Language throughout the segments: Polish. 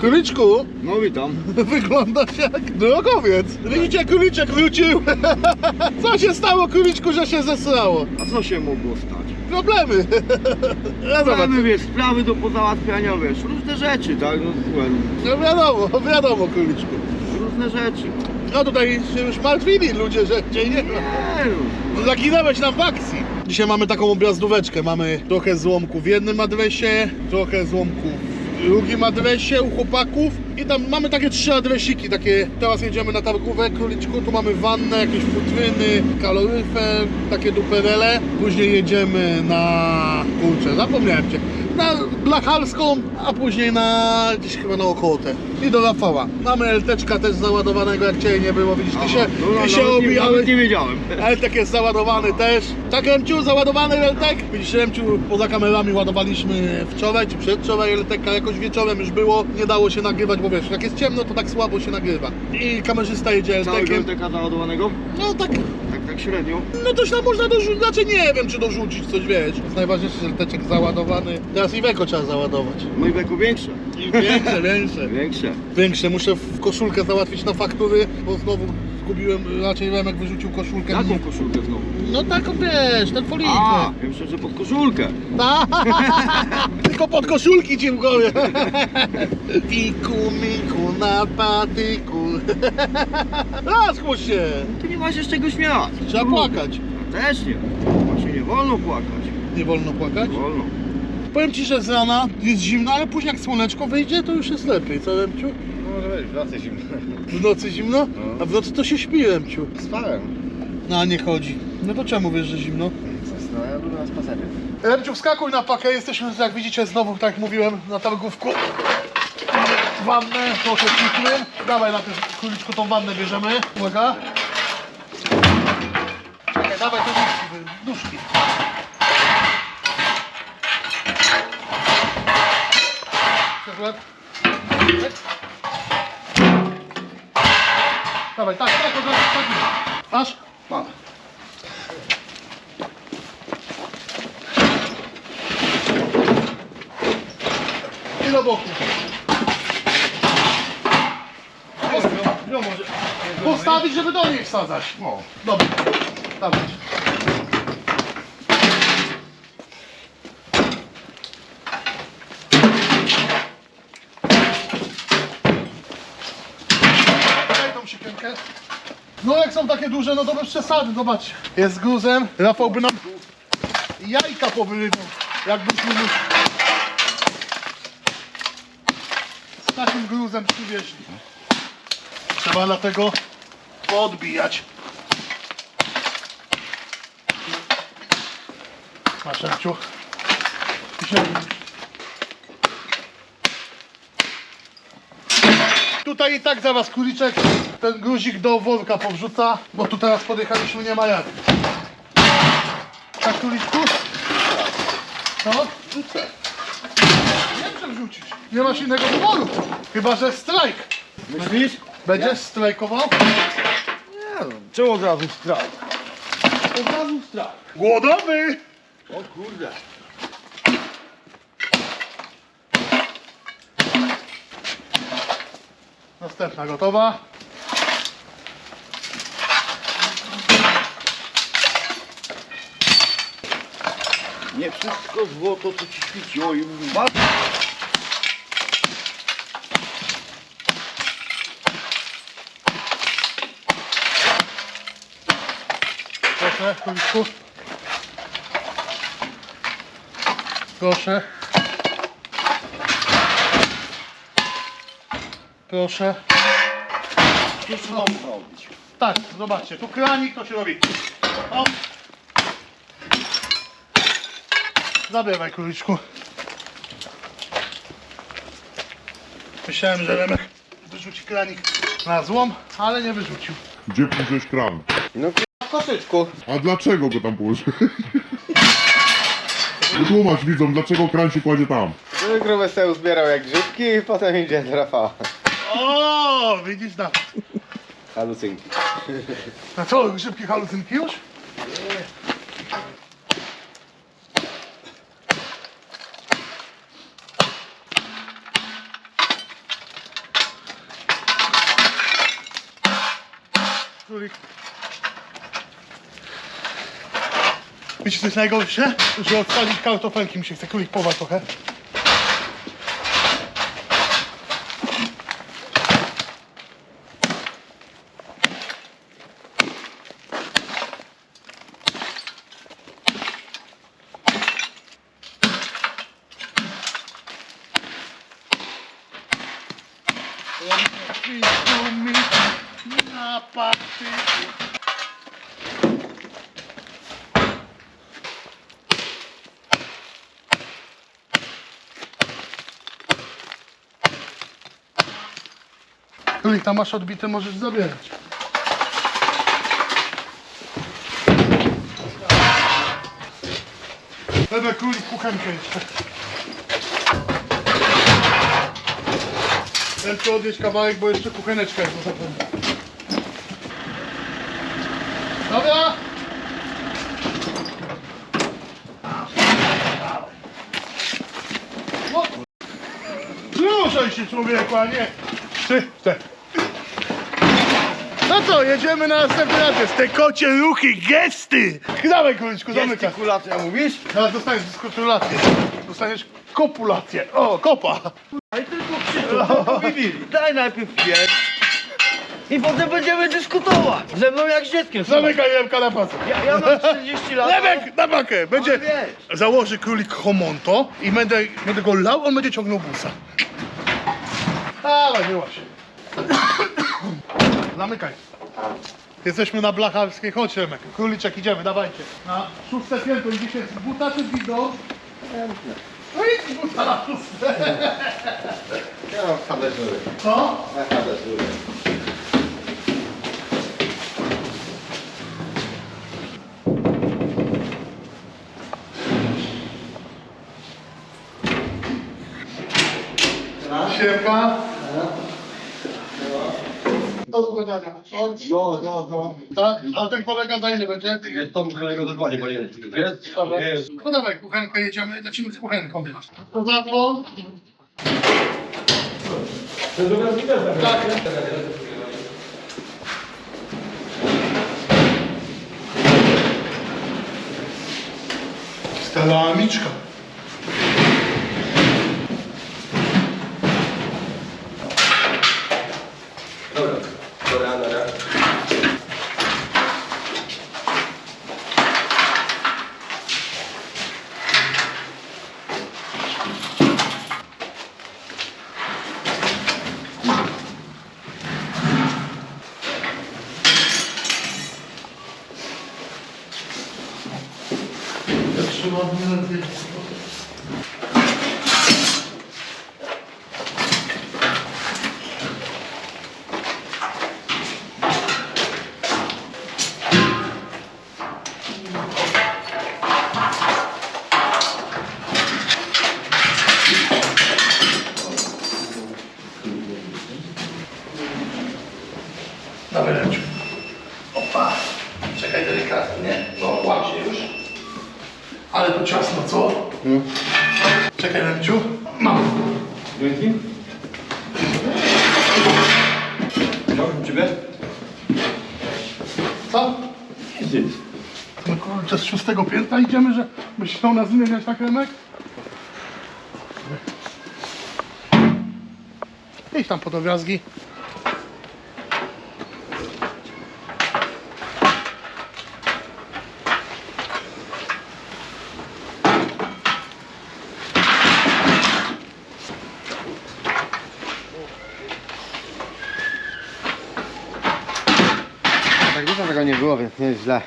Króliczku, No witam. wyglądasz jak drogowiec. Widzicie, króliczek wrócił. Co się stało, króliczku, że się zesrało? A co się mogło stać? Problemy. Zobacz. Sprawy, wiesz, sprawy do pozałatwiania, wiesz, różne rzeczy, tak? No, słuchaj, No wiadomo, wiadomo, króliczku. różne rzeczy. No tutaj się już martwili ludzie, że cię nie ma. Nie no. Zaginąłeś nam w akcji. Dzisiaj mamy taką objazdóweczkę. Mamy trochę złomków w jednym adresie, trochę złomków w drugim adresie u chłopaków. I tam mamy takie trzy adresiki, takie teraz jedziemy na targówę króliczku, tu mamy wannę, jakieś futryny, kaloryfer, takie duperele. Później jedziemy na, kurczę, zapomniałem cię, na Blachalską, a później na, gdzieś chyba na Ochotę. I do Rafała. Mamy LTczka też załadowanego, jak cię nie było, widzisz, ty się, no, ty się nawet nie- obijałeś. Nawet nie wiedziałem. Eltek jest załadowany też. Tak, Remciu, załadowany Eltek? Widzisz, Remciu, poza kamerami ładowaliśmy wczoraj czy przedwczoraj Elteka, jakoś wieczorem już było. Nie dało się nagrywać, bo wiesz, jak jest ciemno, to tak słabo się nagrywa. I kamerzysta jedzie Eltekiem. MTK załadowanego? No tak, Tak, tak średnio. no coś tam można dorzucić, znaczy nie wiem, czy dorzucić coś, wiesz. Jest najważniejszy, że Elteczek załadowany. Teraz Iweko trzeba załadować. Mój beku większe. I większe, większe. Większe. Większe, muszę w koszulkę załatwić na faktury, bo znowu zgubiłem, raczej Remek wyrzucił koszulkę. Jaką koszulkę znowu? No tak, wiesz, ten folijkę. A, ja myślę, że pod koszulkę. Tylko pod koszulki ci w głowie. Piku, miku na patyku. Rozchmuś się. Tu nie ma się z czego śmiać. Trzeba płakać. A też nie. Właśnie nie wolno płakać. Nie wolno płakać? Nie wolno. Powiem ci, że z rana jest zimno, ale później jak słoneczko wyjdzie, to już jest lepiej. Co, Remciu? Może być, w nocy zimno. W nocy zimno? No. A w nocy to się śpi, Remciu. Spałem. No, a nie chodzi. No to czemu wiesz, że zimno? No ja lubię na spacery. Remciu, wskakuj na pakę. Jesteśmy, jak widzicie, znowu, tak jak mówiłem, na targówku. Wannę, trochę cipły. Dawaj na tym króliczku tą wannę bierzemy. Uwaga. Czekaj, dawaj te nóżki, nóżki. Przykład. Dawaj, tak, tak, od razu, tak. Masz? Mam. I do boku. No może. Postawić, żeby do niej wsadzać. No. Dobra. Dawaj. Daj tą siekierkę. No jak są takie duże, no to bez przesady, zobacz. Jest gruzem. Rafał by nam jajka powyrywał. Jakbyśmy mu z takim gruzem przywieźli. Trzeba dlatego podbijać. Masz Emciu. Tutaj i tak zaraz kuliczek ten gruzik do worka powrzuca, bo tu teraz podjechaliśmy, nie ma jak. Tak kuliczku? No? Nie przerzucisz. Nie masz innego wyboru. Chyba, że strajk. Myślisz? Będziesz strajkował? Nie no. Czemu od razu strach? Od razu strach. Głodowy! O kurde. Następna gotowa. Nie wszystko złoto, co ci świeci. Oj, ma... Proszę, kuliczku. Proszę. Proszę. Jeszcze mam zrobić. Tak, zobaczcie, tu kranik to się robi. O. Zabieraj kuliczku. Myślałem, że Remek wyrzuci kranik na złom, ale nie wyrzucił. Gdzie pójdziesz kran? No w koszyczku. A dlaczego go tam położyłeś? Wytłumacz widzom, dlaczego kran się kładzie tam. Żeby grube sobie uzbierał jak grzybki i potem idzie do Rafała. O, widzisz na. Halucynki. Na co, grzybki halucynki już? Wiecie co jest najgorsze? Że odstawić kartofelki mi się chce. Królik powa trochę. Na patyku. Królik, tam masz odbite, możesz zabierać. Będę królik kuchenkę jeszcze. Tu odnieść kawałek, bo jeszcze kucheneczka jest do. Dobra! Ruszaj się człowieku, a nie... Ty, ty. No to, jedziemy na następny adres. Te kocie ruchy, gesty! Dawaj kuliczku, zamykaj. Gestykulacja mówisz? Teraz dostaniesz dyskutulację. Dostaniesz kopulację. O, kopa. Ale tylko krzyczą, Bibi. Daj najpierw pies. I potem będziemy dyskutować. Ze mną jak z dzieckiem. Zamykaj jemka na pasek. Ja, ja mam 40 lat. Lemek na bakę. Będzie, Ale wiesz. założy królik homonto i będę, będę go lał, on będzie ciągnął busa. Ale nie się. Zamykaj. Jesteśmy na blacharskiej, chodź Remek. Króliczek, idziemy, dawajcie. Na szóste piętro, idziecie z buta czy widą? No idź buta na szóste. Ja mam chadę żury. Co? Ja chadę żury. Siemka. Do zgadzania. No, no, no. Tak? A ten kolega za ile będzie? Tom kolego dokładnie, bo jest. Jest? Jest. No dawaj, kuchenkę jedziemy, lecimy z kuchenką. To za to. Tak. Stella Amiczka. Dobra, dobra, dobra. Ja trzymam minutę. Dawaj, Leciu. Opa. Czekaj delikatnie. No, łap się już. Ale to ciasno, co? Czekaj, Remciu. Mam. Dzięki. Chciałbym ciebie? Co? Jeździć. No kurczę, z szóstego piętra idziemy, że chciał nas zmieniać tak, Remek? Idź tam po drobiazgi. Tak dużo tego nie było, więc nie jest źle.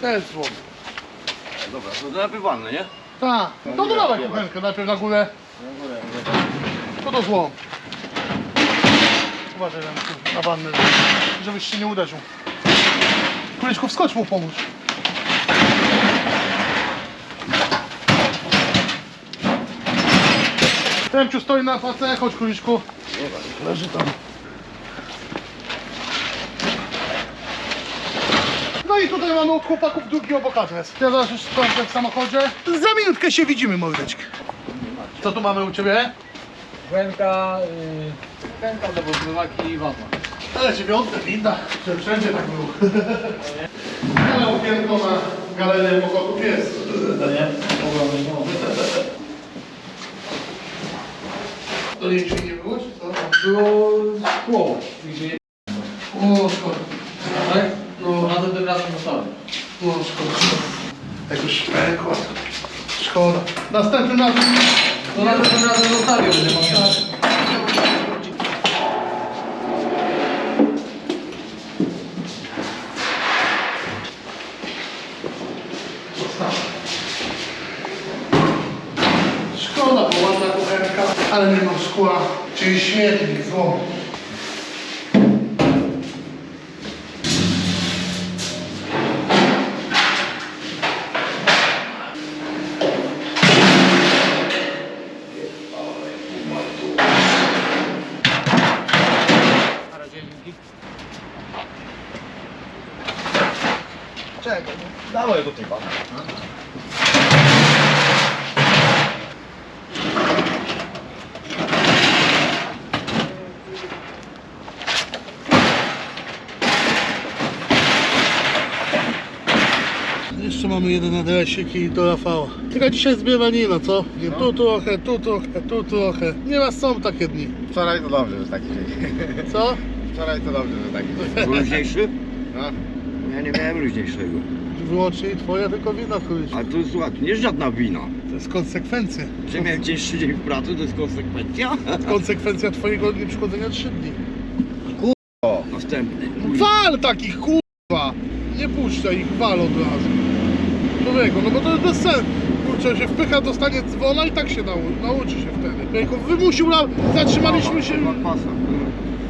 To jest złom. Dobra, to najpierw wannę, nie? Tak. No to dawaj kuchenkę najpierw na górę. To do złom. Uważaj Remciu, na wannę, żebyś się nie uderzył. Kuleczku, wskocz mu pomóż. Remciu stoi na face, chodź kuliczku. Leży tam. I tutaj mamy od chłopaków drugi obok adres. Teraz już skończę w samochodzie. Za minutkę się widzimy, mordeczki. Co tu mamy u Ciebie? Wędka, yy, wędka do i wanna. Ale dziewiąte winda, że wszędzie tak było. Ale okienko na galerię pokotów jest. To nie? Ogromny dom. To nie nie było, czy co? Było szkło. Gdzie O, szkoda. tak? No, Na to tym razem zostawię. no szkoda, szkoda. Jak już pękło. Szkoda. Następnym razem... To na to tym razem zostawię, będę pamiętał. Szkoda, bo ładna kuchenka, ale nie ma szkła, czyli śmietnik, zło. Mamy jeden adresik i do Rafała. Tylko dzisiaj zbieranina, co? Nie, Tu trochę, tu trochę, tu trochę. Nieraz są takie dni. Wczoraj to dobrze, że taki dzień. Co? Wczoraj to dobrze, że taki dzień. Luźniejszy? No. Ja nie miałem luźniejszego. Wyłącznie twoja, tylko wina kulisz. Ale to słuchaj, to nie jest żadna wina. To jest konsekwencja. Że miałem cięższy dzień w pracy, to jest konsekwencja. Konsekwencja twojego nieprzychodzenia 3 dni. Następny. Wal takich kurwa! Nie puszczaj ich, wal od razu. Człowieku, no bo to jest bez sensu. Kurczę, się wpycha, dostanie dzwona i tak się nau nauczy się wtedy. Człowieku, wymusił nam, zatrzymaliśmy się, Pasa.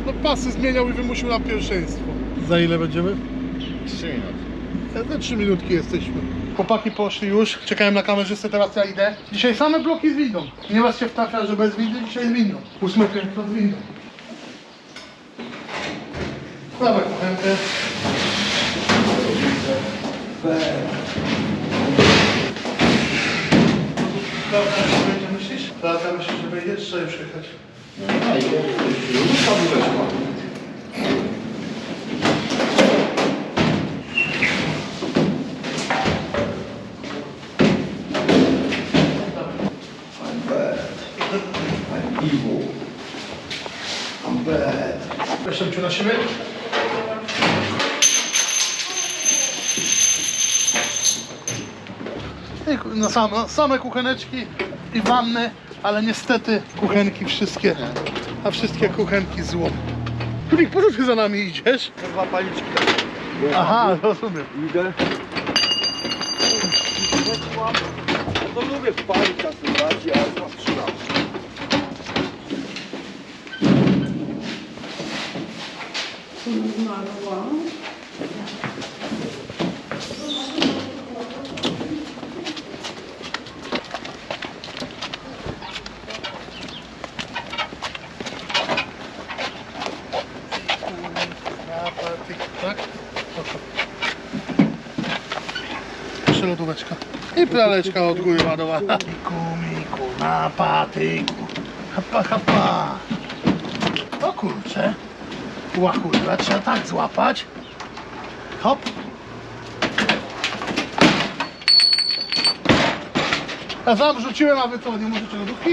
no pasy zmieniał i wymusił nam pierwszeństwo. Za ile będziemy? Trzy minuty. Za 3 minutki jesteśmy. Chłopaki poszli już, czekałem na kamerzystę, teraz ja idę. Dzisiaj same bloki z windą. Nieraz się wtrafia, że bez windy, dzisiaj z windą. Ósme piętro z windą. Dawaj kuchenkę. დავთამაშე თამაშის შეიძლება შეეხეთ. აი, ეს ის სამგზავრო. Same, same kucheneczki i wanny, ale niestety kuchenki wszystkie, a wszystkie kuchenki zło. Kulik, po co ty za nami idziesz? Dwa paliczki. Aha, rozumiem. Idę. No to lubię palić czasem bardziej, ale to trzymam. Tak? Proszę. Jeszcze lodóweczka. I praleczka od góry ładowana. Miku, miku, na patyku. Hapa, hapa. O kurczę. Łachudła trzeba tak złapać. Hop. Ja sam rzuciłem, a wy nie możecie lodówki?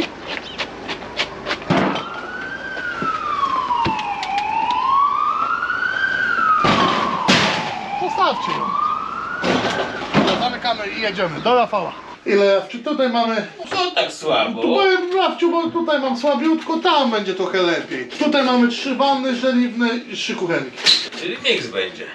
I jedziemy do Rafała. Ile? Czy tutaj mamy... Co tak słabo? Tu powiem Rafciu, bo tutaj mam słabiutko, tam będzie trochę lepiej. Tutaj mamy trzy wanny żeliwne i trzy kuchenki. Czyli miks będzie.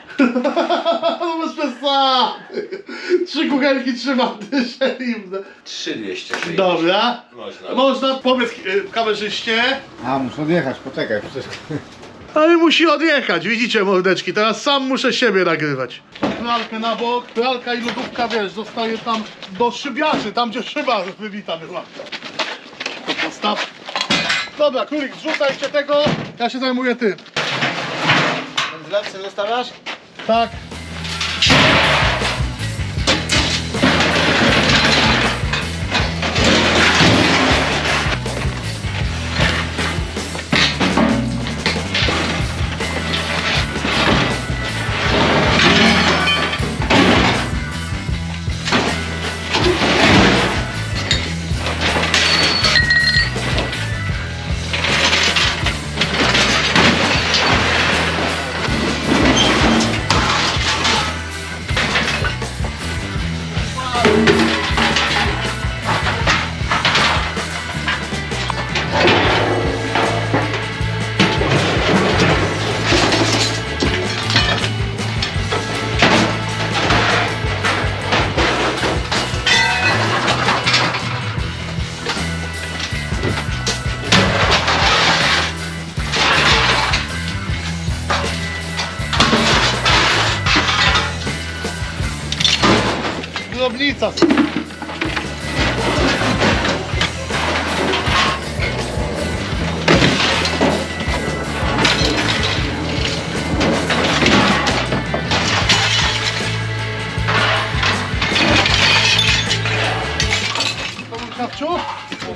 No bez przesady. Trzy kuchenki, trzy wanny żeliwne. 3260. Dobra. Można. Można, powiedz y, kamerzyście. A, muszę odjechać, poczekaj. Przecież... Ale musi odjechać, widzicie mordeczki, teraz sam muszę siebie nagrywać. Pralkę na bok, pralka i lodówka, wiesz, zostaje tam do szybiaczy, tam gdzie szyba wybita była. To postaw. Dobra, królik, zrzucaj jeszcze tego, ja się zajmuję tym. Zlepcy zostawiasz? Tak. Krawciu?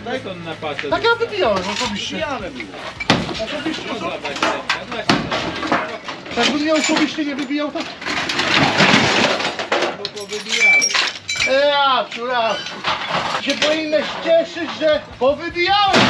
Daj to na patrz. Tak ja wybijałem osobiście. Pijane było. Osobiście, Tak bym ja osobiście nie wybijał, to... Ja, raz. Się powinieneś cieszyć, że powybijałem.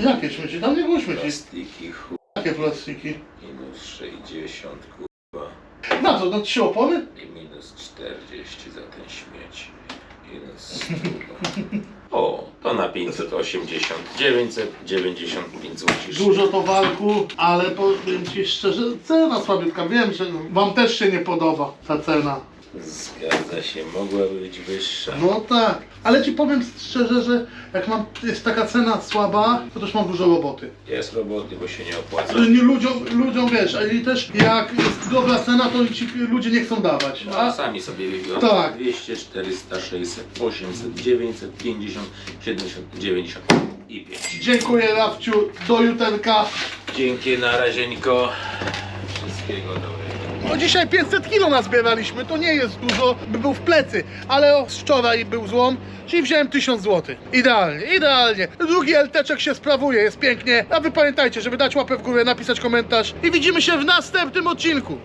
Jakie śmieci? Tam nie było śmieci. Plastiki chuj Jakie plastiki? minus 60 kurwa Na co, na trzy opony? i minus 40 za ten śmieć. Minus 100. O, to na 580, 995 zł. Dużo towarku, ale powiem Ci szczerze, cena słabiutka. Wiem, że Wam też się nie podoba ta cena. Zgadza się, mogłaby być wyższa. No tak, ale Ci powiem szczerze, że jak mam, jest taka cena słaba, to też mam dużo roboty. Jest roboty, bo się nie opłaca. Ale nie ludziom, ludziom wiesz, a i też jak jest dobra cena, to ci ludzie nie chcą dawać. No, A sami sobie wybiorą. Tak. 200, 400, 600, 800, 950, 70, 90 i 5. dziękuję Rafciu, do juterka. Dzięki, na razieńko. Wszystkiego dobrego. No dzisiaj 500 kilo nazbieraliśmy, to nie jest dużo, by był w plecy, ale o, wczoraj był złom, czyli wziąłem 1000 zł. Idealnie, idealnie. Drugi LTczek się sprawuje, jest pięknie. A wy pamiętajcie, żeby dać łapę w górę, napisać komentarz i widzimy się w następnym odcinku.